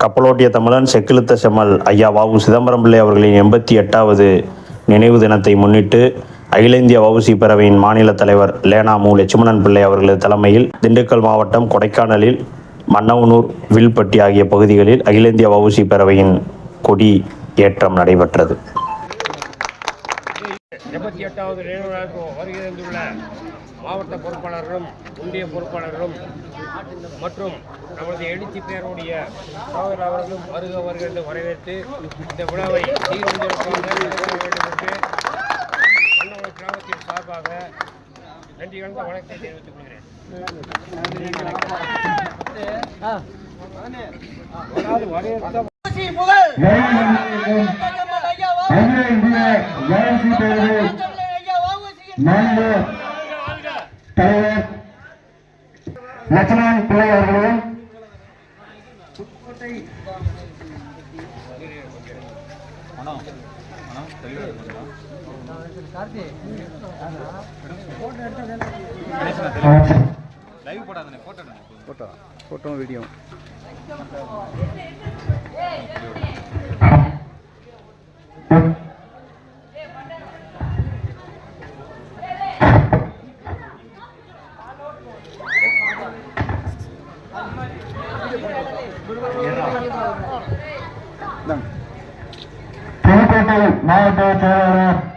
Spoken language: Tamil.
கப்பலோட்டிய தமிழன் செக்கிழுத்த செம்மல் ஐயா வாவு சிதம்பரம் பிள்ளை அவர்களின் எண்பத்தி எட்டாவது நினைவு தினத்தை முன்னிட்டு அகில இந்திய வவுசி பேரவையின் மாநில தலைவர் லேனா மு. லட்சுமணன் பிள்ளை அவர்களது தலைமையில் திண்டுக்கல் மாவட்டம் கொடைக்கானலில் மன்னவனூர் வில்பட்டி ஆகிய பகுதிகளில் அகில இந்திய வவுசி பேரவையின் கொடி ஏற்றம் நடைபெற்றது. எண்பத்தி எட்டாவது நினைவு நாளுக்கு வருகை தந்துள்ள மாவட்ட பொறுப்பாளர்களும் ஒன்றிய பொறுப்பாளர்களும் மற்றும் நமது எழுச்சி பேருடைய சகோதரர் அவர்களும் வருக வருக என்று வரவேற்று இந்த விழாவை மன்னவள கிராமத்தின் சார்பாக நன்றி கலந்த வணக்கத்தை தெரிவித்துக் கொள்கிறேன். புகழ் அகில இந்திய வளர்ச்சி பேரவை மாநில தலைவர் லட்சுமணன் பிள்ளை அவர்களையும் ஃபோட்டோ வீடியோ. புதுக்கோட்டை மாவட்ட செயலாளர்